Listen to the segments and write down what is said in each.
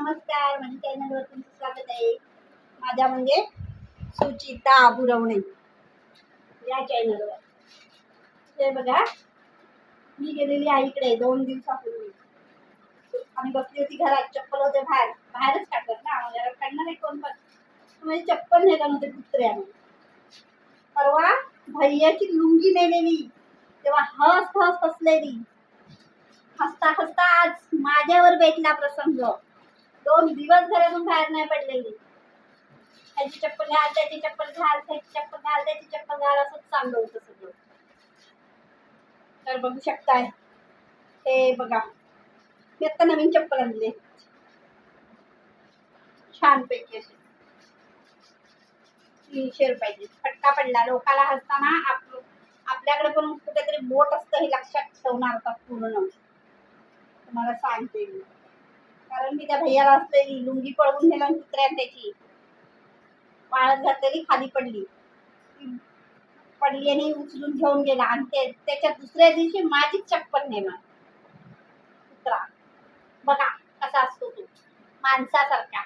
नमस्कार माझ्या चॅनलवर तुमचं स्वागत आहे. माझ्या म्हणजे सुचिता बुरवणे या चॅनलवर ते बघा मी गेलेली आईकडे दोन दिवसापूर्वी. आम्ही बसली होती घरात चप्पल होते बाहेर. बाहेरच काढतात ना घरात काढणार नाही कोण पण. म्हणजे चप्पल नेलं नव्हते कुत्र्याने. परवा भैयाची लुंगी नेलेली. तेव्हा हस हस हसलेली हसता हसता आज माझ्यावर भेटला प्रसंग. दोन दिवस घरातून बाहेर नाही पडलेली. त्याची चप्पल घाल त्याची चप्पल घाल त्याची चप्पल घाल त्याची चप्पल घाल असंच चांगलं होतं सगळं. तर बघू शकताय. हे बघा. मी आता नवीन चप्पल आणले. छान पैकी असे तीनशे रुपयाची फटका पडला. लोकाला हसताना आप आपल्याकडे पण कुठेतरी बोट असतं हे लक्षात ठेवणार होता पूर्ण? तुम्हाला सांगते मी. कारण मी त्या भैयाला असलेली लुंगी पळवून नेलं कुत्र्यात त्याची वाळत घातलेली खाली पडली. पडली आणि उचलून घेऊन गेला. आणि ते त्याच्या दुसऱ्या दिवशी माझीच चप्पल नेला कुत्रा. बघा कसा असतो तो. माणसासारखा.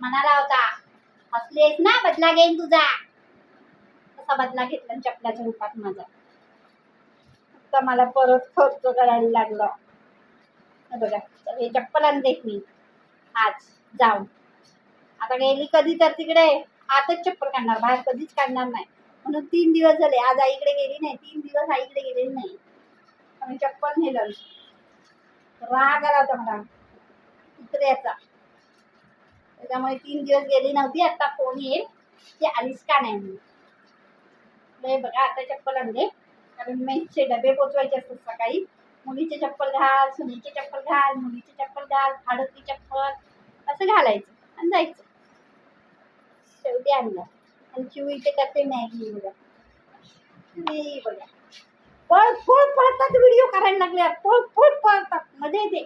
म्हणाला होता हसलेस ना बदला घेईन तुझा. तसा बदला घेतला चपलाच्या रूपात माझा. आता मला परत खर्च करायला लागला. बघा. हे चप्पल आणले मी. आज जाऊन. आता गेली कधी तर तिकडे. आताच चप्पल काढणार. बाहेर कधीच काढणार नाही. म्हणून तीन दिवस झाले. आज आईकडे गेली नाही. तीन दिवस आईकडे गेलेली नाही. आणि चप्पल नेलं. राग आला होता मला. कुत्र्याचा. त्याच्यामुळे तीन दिवस गेली नव्हती. आता फोन येईल? की आलीस का नाही म्हणून. बघा आता चप्पल आणले. कारण मेसचे डबे पोचवायचे असतात सकाळी. मुलीचे चप्पल घाल सुनीचे चप्पल घाल मुलीचे चप्पल घाल हाडतली चप्पल असं घालायचं आणि जायचं. शेवटी आणलं. आणि चिव इथे करते मॅगी बघा बघा पळ पळ पळतात व्हिडिओ करायला लागले पळ पळ पळतात. मध्ये येते.